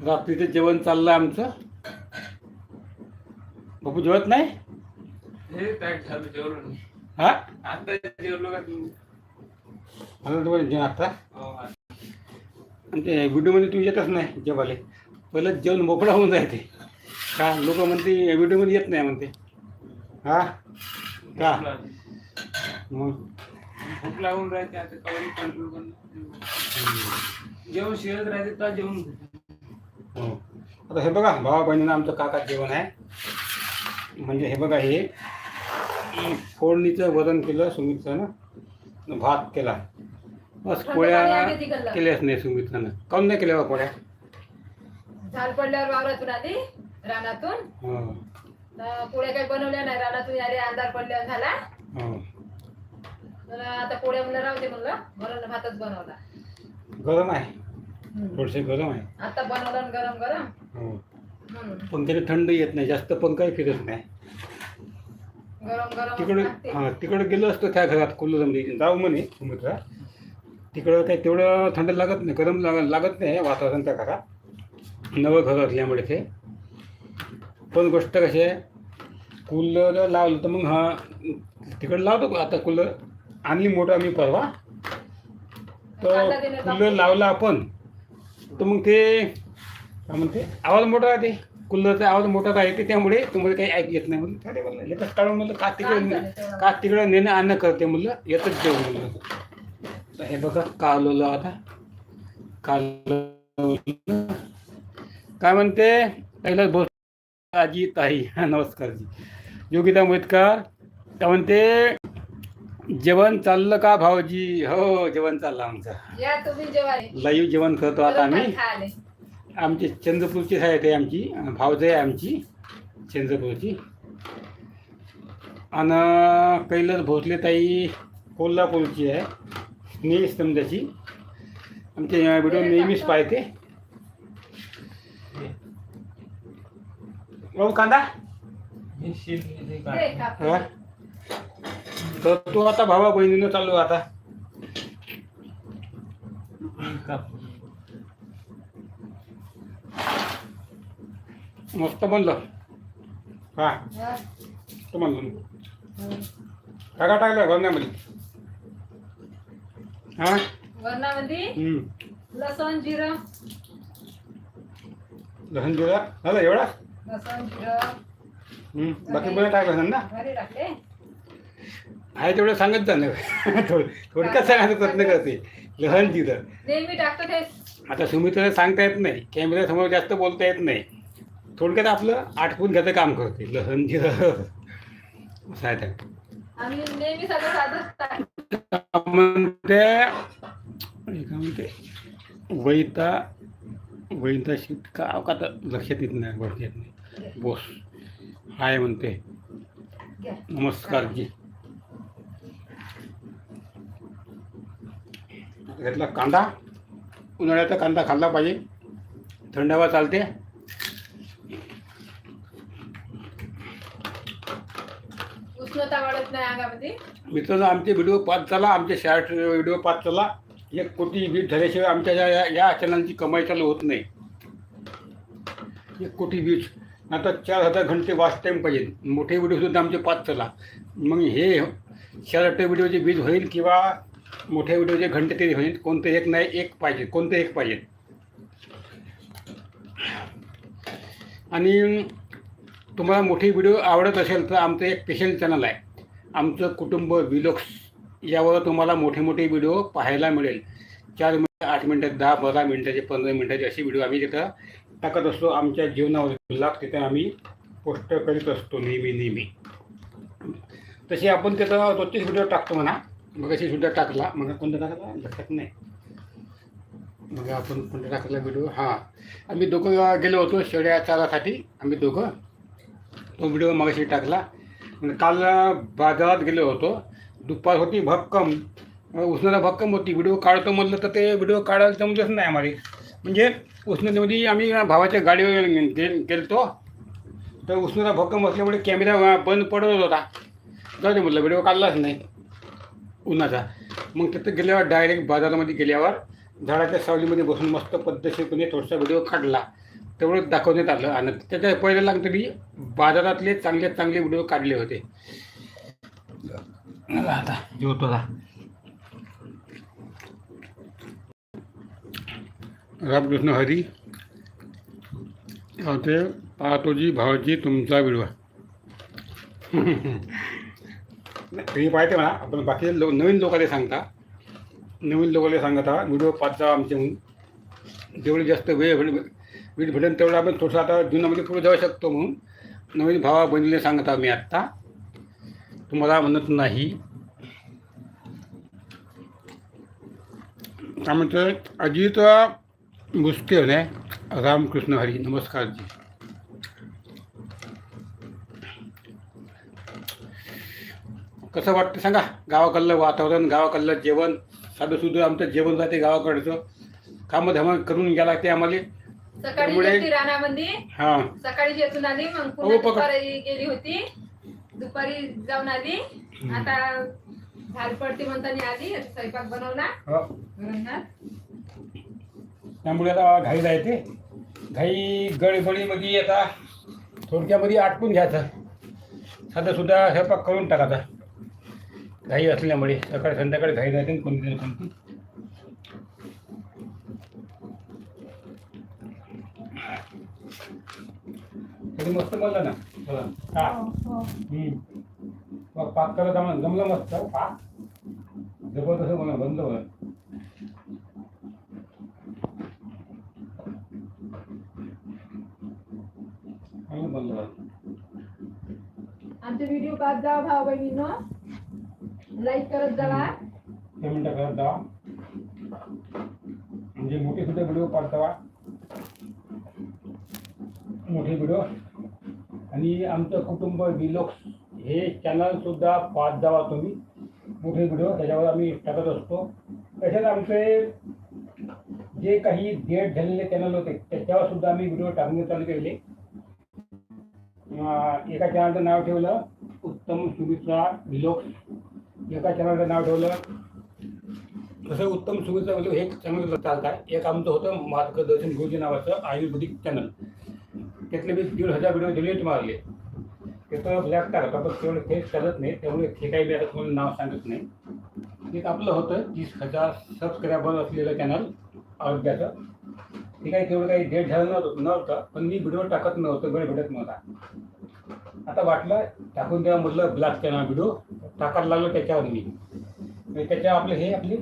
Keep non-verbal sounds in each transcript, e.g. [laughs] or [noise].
रात्रीचं जेवण चाललं आमचं. बापू जेवत नाही? हे जेवण हा आता. हो, ते व्हिडिओमध्ये तू येतच नाही जेवाले पहिलं जेवण मोकळा होऊन जायते का? लोक म्हणते व्हिडिओमध्ये येत नाही म्हणते. हा? का? मग? भूक लागून राहते आता जेवण शिरत राहते तर जेवण. आता हे बघा भावा बहिणीनं आमचं काका जेवण आहे. म्हणजे हे बघा हे फोडणीचं वरण केलं सुमित्रानं भात केला. बस पोळ्या केल्याच नाही सुमित्रानं काऊन नाही केल्या पोळ्या? झाड पडल्यावर वावरातून आली रानातून. पोळ्या काही बनवल्या नाही रानातून आले अंधार पडल्यावर झाला. आता पोळ्या म्हणलं राहू दे म्हणलं. वरण भातच बनवला. गरम आहे. थोडसे गरम आहे. आता बनवलं गरम गरम. हो. हम्म. पंख्याने थंड येत नाही जास्त पंखाही फिरत नाही. गरम गरम तिकडे लागते. हां तिकडे गेलो असतो त्या घरात कुल्लूमध्ये जाऊ म्हणे सुमित्रा. तिकडं काही तेवढं थंड लागत नाही गरम लाग लागत नाही वातावरण त्या घरात. नवं घर असल्यामुळे ते. पण गोष्ट कशी आहे कूलर लावलं तर मग हा तिकडं लावतो आता कूलर आणि मोठं आम्ही परवा. तर कूलर लावला आपण. तर मग ते काय म्हणते आवाज मोठा राहते. कूलरचा आवाज मोठा राहते त्यामुळे तुम्हाला काही ऐक येत नाही. म्हणून अरे म्हणलं लेखच काढून म्हणलं का तिकडे का तिकडं नेणं आणणं करते म्हणलं येतच जेवण म्हणलं. तर हे बघा कालवलं आता. काल काय म्हणते पहिला बोल. आजी ताई हा नमस्कार जी. योगिता मोहितकर काय म्हणते जेवण चाललं का भाऊजी? हो जेवण चाललं आमचं. या तुम्ही जेवाय लाईव्ह जेवण करतो आता आम्ही. खाले आमची चंद्रपूरची साईड आहे आमची भावज आहे आमची चंद्रपूरची. आणि कैलास भोसले ताई कोल्हापूरची आहे स्नेह स्तंभाची आमचे व्हिडिओ नेहमीच पाहते. भाऊ कांदा. हा? तर तो आता भावा बहिणीनं चालू आता. मस्त बनलं. हा. तो म्हणलं. टाका टाकलं गंगामध्ये हा? वरणामध्ये. लसण जिरं. लसण जिरा. झालं एवढा? लसण जिरं. बाकी बरं टाकलं ना? आहे तेवढं सांगत जा थोड थोडक्यात सांगायचा प्रयत्न करते. लहन जिरं नेहमी टाकतो ते आता सुमित्राला सांगता येत नाही. कॅमेऱ्यासमोर जास्त बोलता येत नाही. थोडक्यात आपलं आटपून घ्यायचं काम करते. लहन जिरं असं आहे ते. आम्ही नेहमी सगळं साधंच टाकतो काय म्हणते काय म्हणते? वैता वैता शीट का का तर लक्षात येत नाही वरती येत नाही. बोस. हाय म्हणते. घ्या. नमस्कार जी घेतला कांदा. उन्हाळ्याचा कांदा खाल्ला पाहिजे. थंड हवा चालते. उष्णता वाढत नाही अंगामध्ये मित्रांनो आमचे व्हिडिओ पाच झाला आमचे शॉर्ट व्हिडिओ पाच झाला एक कोटी व्ह्यूज झाल्याशिवाय आमच्या या या- या चॅनलची कमाई चालू होत नाही. एक कोटी व्ह्यूज आता चार हजार घंटे वाच टाईम पाहिजे. मोठे व्हिडिओसुद्धा आमचे पाच चला. मग हे शॉर्ट व्हिडिओचे व्ह्यूज होईल किंवा मोठ्या व्हिडिओचे घंटे ते म्हणजे होईल कोणतं एक नाही एक पाहिजे कोणतं एक पाहिजे. आणि तुम्हाला मोठी व्हिडिओ आवडत असेल तर आमचं एक स्पेशल चॅनल आहे. आमचं कुटुंब विलोक्स यावर तुम्हाला मोठे मोठे व्हिडिओ पाहायला मिळेल. चार मिनटं आठ मिनटं दहा बारा मिनटाचे पंधरा मिनटाचे असे व्हिडिओ आम्ही तिथं टाकत असतो. आमच्या जीवनावर लाभ तिथं आम्ही पोस्ट करीत असतो नेहमी नेहमी. तसे आपण त्याचा रोजचेच व्हिडिओ टाकतो म्हणा. मग अशी टाकला. मग कोणता टाकला? लक्षात नाही. मग आपण कोणता टाकला व्हिडिओ हां. आम्ही दोघं गेलो होतो शेळ्या चारासाठी. आम्ही दोघं. तो व्हिडिओ मगाशी टाकला. काल बाजारात गेलो होतो. दुपार होती भक्कम. उष्णता भक्कम होती. व्हिडिओ काढतो म्हटलं तर ते व्हिडिओ काढायला जमलंच नाही आम्हाला. म्हणजे उष्णतेमध्ये आम्ही भावाच्या गाडीवर गेल गेलतो. तर उष्णता भक्कम असल्यामुळे कॅमेरा बंद पडत होता. जाऊ दे म्हटलं व्हिडिओ काढलाच नाही. उन्हाचा मग तिथं गेल्यावर डायरेक्ट बाजारामध्ये गेल्यावर झाडाच्या सावलीमध्ये बसून मस्त पद्धतशीरपणे थोडासा व्हिडिओ काढला. तेवढंच दाखवण्यात आलं आणि त्याच्या पहिल्या लागतं मी बाजारातले चांगले चांगले व्हिडिओ काढले होते. आता जेवतो रामकृष्ण हरी. होते पाहतोजी भावाजी तुमचा व्हिडिओ [laughs] तुम्ही पाहिजे म्हणा आपण बाकीचे लो नवीन लोकांना सांगता. नवीन लोकांना सांगता व्हिडिओ पाच जा आमचे म्हणून. जेवढे जास्त वेळ भेट वेळ भेटेल तेवढं आपण थोडंसं आता जीवनामध्ये पुढे जाऊ शकतो म्हणून. नवीन भावा बहिणीला सांगता मी आत्ता. तुम्हाला म्हणत नाही. काय म्हणतो अजित मुस्के ने रामकृष्ण हरी नमस्कार जी. कसं वाटतं सांगा? गावाकडलं वातावरण गावाकडलं जेवण साधं सुद्धा आमचं जेवण जाते गावाकडचं. कामं धामं करून गेला ते आम्हाला. सकाळी त्यामुळे- हां. सकाळी आली मग हो, पकड. दुपारी गेली होती. दुपारी जाऊन आली. आता झाड पडते म्हणताना आली आता स्वयंपाक बनवला. हो. घरात. त्यामुळे आता घाई जायते. घाई गडबडीमध्ये आता थोडक्यामध्ये आटपून घ्यायचं. साधं सुद्धा स्वयंपाक करून टाकायचा. घाई असल्यामुळे सकाळी संध्याकाळी घाई ना कोणती कोणती मस्त बोलला ना. हा. हम्म. मग पाक करत आम्हाला जमलं मस्त पाक जबरदस्त बनव बंद बा. आमचे व्हिडिओ पाहत जावा भाऊ बहिणीनो लाईक करत जावा कमेंट करत जावा म्हणजे मोठे सुद्धा व्हिडिओ पाहत जावा मोठे व्हिडिओ आणि आमचं कुटुंब विलोक्स हे चॅनल सुद्धा पाहत जावा तुम्ही. मोठे व्हिडिओ त्याच्यावर आम्ही टाकत असतो. तसेच आमचे जे काही डेट झालेले चॅनल होते त्याच्यावर सुद्धा आम्ही व्हिडिओ टाकणे चालू केले. एका चॅनलचं नाव ठेवलं उत्तम सुमित्रा विलोक्स एका चॅनलचं नाव ठेवलं. तसं उत्तम सुविधा म्हणजे हे चॅनल चालत आहे एक आमचं होतं मार्गदर्शन गुरुजी नावाचं आयुर्वेदिक चॅनल. त्यातले मी दीड हजार व्हिडिओ डिलीट मारले. त्याचं ब्लॅक टाकलं पण तेवढं ते चालत नाही. त्यामुळे हे काही मी आता तुम्हाला नाव सांगत नाही. एक आपलं होतं तीस हजार सबस्क्रायबर असलेलं चॅनल आरोग्याचं. ते काही तेवढं काही डेट झालं नव्हतं नव्हतं पण मी व्हिडिओ टाकत नव्हतं वेळ भेटत नव्हता. आता वाटलं टाकून द्या म्हटलं ब्लॅक चॅनल व्हिडिओ टाकायला लागलो त्याच्यावर मी. म्हणजे त्याच्या आपले हे आपली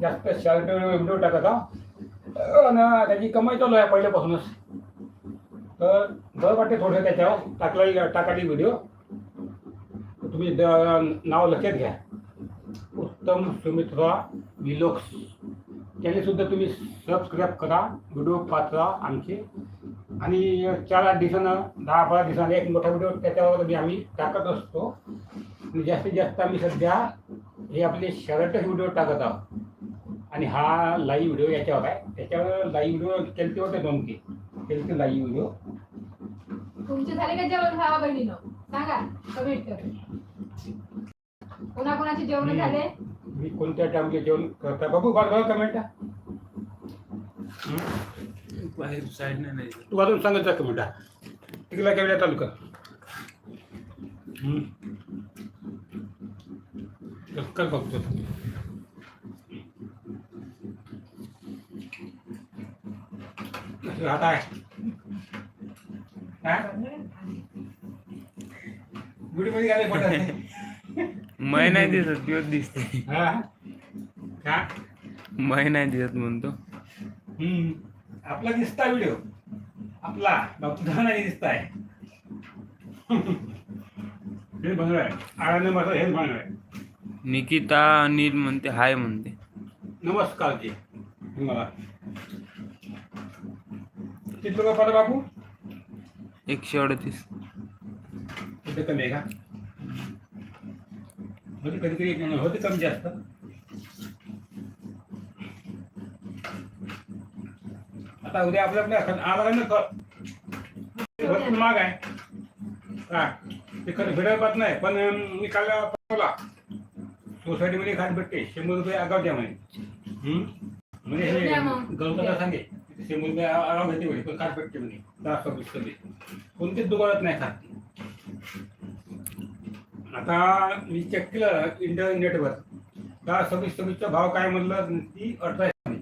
जास्त शर्ट व्हिडिओ टाकत आहो आणि त्याची कमाई चालू आहे पहिल्यापासूनच. तर बरं वाटते थोडं त्याच्यावर टाकला टाकाली व्हिडिओ तुम्ही द- नाव लक्षात घ्या. उत्तम सुमित्रा विलोक्स. त्याने सुद्धा तुम्ही सबस्क्राईब करा व्हिडिओ पाचवा आमचे आणि चार आठ दिवसानं दहा बारा दिवसानं एक मोठा व्हिडिओ त्याच्यावर बी आम्ही टाकत असतो. जास्तीत जास्त आम्ही सध्या हे आपले शर्टच व्हिडिओ टाकत आहोत. आणि हा लाईव्ह व्हिडिओ याच्यावर आहे. त्याच्यावर लाईव्ह व्हिडिओ केलते होते दोन की केलते लाईव्ह व्हिडिओ. तुमचे झाले का जेवण? भावा बहिणीनो. सांगा कमेंट कर. कोणाकोणाचे जेवण. झाले? मी कोणत्या टाइमला जेवण करता? बाबू बघ बघ कमेंट बाहेर साईडने नाही. तू वाजून सांगत जा कमेंट तिकडला कॅमेरा चालू कर बघतो आता आहे मध्ये पडत मै नाही दिसत दिवस दिसते हा का मै नाही दिसत म्हणतो हम्म. आपला दिसता व्हिडिओ आपला डॉक्टर नाही दिसताय हे बनव आहे आळाने माझं हेच आहे निकिता अनिल म्हणते हाय म्हणते. नमस्कार जी. किती लोक पाहता बापू? एकशे अडतीस. किती कमी आहे का? होते कधी कधी होते कमी जास्त. आता उद्या आपल्या आपल्या आला ना कर भरपूर माग आहे. का ते खरं भेटायला पाहत नाही पण मी काल पाठवला सोसायटीमध्ये खाली भेटते शंभर रुपये आगाव द्या म्हणे? म्हणजे हे. गणपता सांगे ते मुलगा आराम घेते म्हणे पण खात भेटते म्हणे. दहा सव्वीस सव्वीस कोणतेच दुकानात नाही खात. आता मी चेक केलं इंटरनेटवर दहा सव्वीस सव्वीसचा भाव काय म्हणलं ती म्हणे.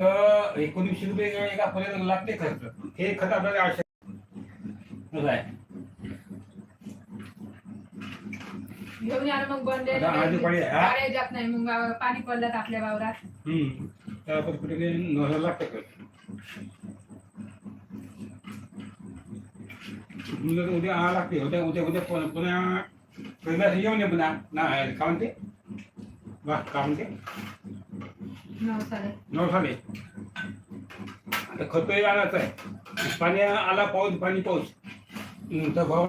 तर एकोणीसशे रुपये एका पर्यंत लागते खर्च. हे खत आपल्याला आवश्यक आहे. घेऊन मग आता पाणी आहे, हा? गाड्या जात नाही मग पाणी पडलं तर आपल्या वावरात. हम्म. कुठे काही नोंदवायला लागतं खर्च मुलं तर उद्या आणावं लागते. उद्या उद्या उद्या पुन्हा पुन्हा येऊन ये पुन्हा. ना का म्हणते वा का म्हणते नवसाले आता खतही आणायचं आहे. पाणी आला पाऊस पाणी पाऊस. हम्म, तर भाव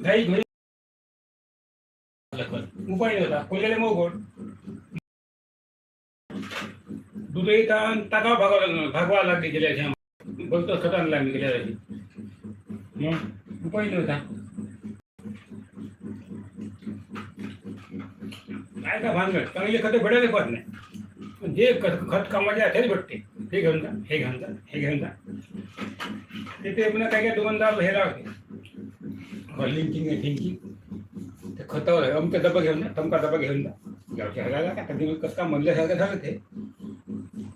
घाई घरी उपाय होता. कोल्याला मऊ गोड दूधही ता- टाकावं भागवा भागवा लागली गेल्या बघतो खतान खताना लागली गेल्या मग उपाय नाही होता. काय का भानगड? चांगले खत भेटायला पण नाही. जे खत खत कामाचे आहे भेटते. हे घेऊन जा हे घेऊन जा हे घेऊन जा. ते पुन्हा काय काय दुकानदार हे लावते. लिंकिंग थिंकिंग ते खतावर आहे. अमका डबा घेऊन जा तमका डबा घेऊन जा गावच्या हगायला काय कधी कसं का म्हणल्यासारखं झालं ते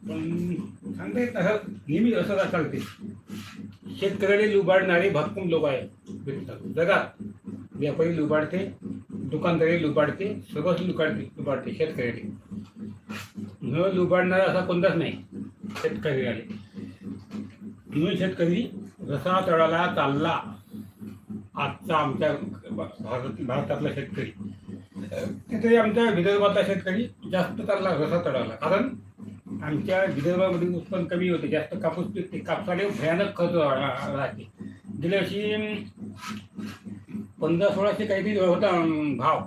पण सांगता येत असं नेहमी असं का चालते शेतकऱ्याला लुबाडणारे भक्कम लोक आहेत भेटतात जगात व्यापारी लुबाडते दुकानदारी लुबाडते सगळंच लुबाडते लुबाडते शेतकऱ्याने न लुबाडणारा असा कोणताच नाही शेतकरी आले म्हणून शेतकरी रसा तळाला चालला आजचा आमच्या भारत भारतातला शेतकरी. तिथे आमच्या विदर्भातला शेतकरी जास्त चालला रसा चढावला कारण आमच्या विदर्भामध्ये उत्पन्न कमी होते. जास्त कापूस पिकते कापसाने भयानक खत राहते. गेल्या वर्षी पंधरा सोळाशे काहीतरी होता भाव.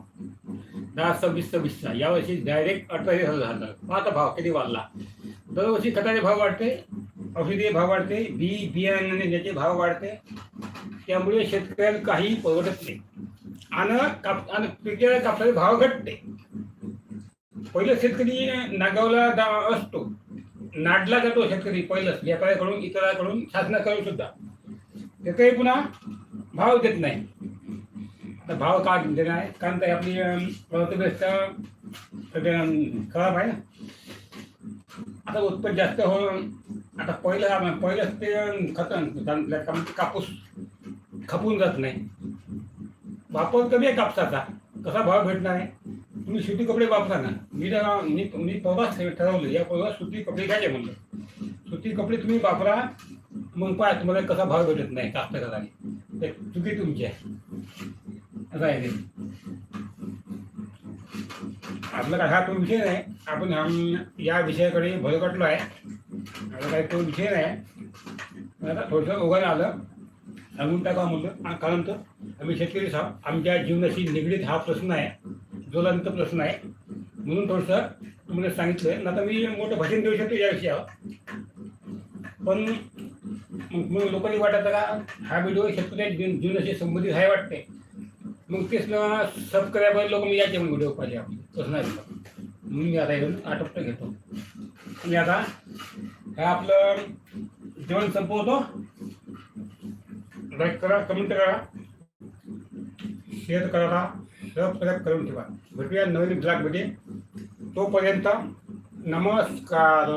दहा सव्वीस सव्वीसचा. यावर्षी डायरेक्ट अठराशे हजार झाला आता भाव किती वाढला. दरवर्षी खताचे भाव वाढते औषधी भाव वाढते बी बियाणे ज्याचे भाव वाढते त्यामुळे शेतकऱ्याला काही परवडत नाही. आणि काप आणि कापसाचे भाव घटते. पहिला शेतकरी नागावला दा- असतो. नाडला जातो शेतकरी पहिलाच व्यापाऱ्याकडून इतराकडून शासनाकडून सुद्धा. शेतकरी पुन्हा भाव देत नाही. आता भाव का देणार आहे कारण ते आपली अर्थव्यवस्था खराब आहे ना. आता उत्पन्न जास्त हो आता पहिलं पहिलंच ते खतन कापूस. खपून जात नाही. वापर कमी आहे कापसाचा. कसा भाव भेटणार आहे? तुम्ही सुती कपडे वापरा ना. मी मी मी प्रवास ठरवलं. या प्रवास सुती कपडे घ्यायचे म्हणलं. सुती कपडे तुम्ही वापरा. मग पाय तुम्हाला कसा भाव भेटत नाही कास्तकाराने. ते चुकी तुमची आहे. असं आहे ते. आपला काय हा तो विषय नाही. आपण या विषयाकडे भरकटलो आहे. आपला काही तो विषय नाही. आता थोडंसं उघड आलं. सांगून टाका म्हणलं कारण तर आम्ही शेतकरी आहोत आमच्या जीवनाशी निगडीत हा प्रश्न आहे. ज्वलंत प्रश्न आहे. म्हणून थोडंसं तुम्हाला सांगितलं आता मी मोठं भाषण देऊ शकतो या विषयावर. पण मग लोकांनी वाटतं का हा व्हिडिओ शेतकऱ्या जीवन जीवनाशी संबंधित आहे वाटते मग तेच ना सबस्क्रायबर लोक मी याचे व्हिडिओ पाहिजे आपण तसं नाही म्हणून मी आता येऊन आटोपतं घेतो. मी आता हे आपलं जेवण संपवतो. लाईक करा कमेंट करा. शेअर करा सबस्क्राईब करून ठेवा. भेटूया नवीन ब्लॉगमध्ये तोपर्यंत नमस्कार.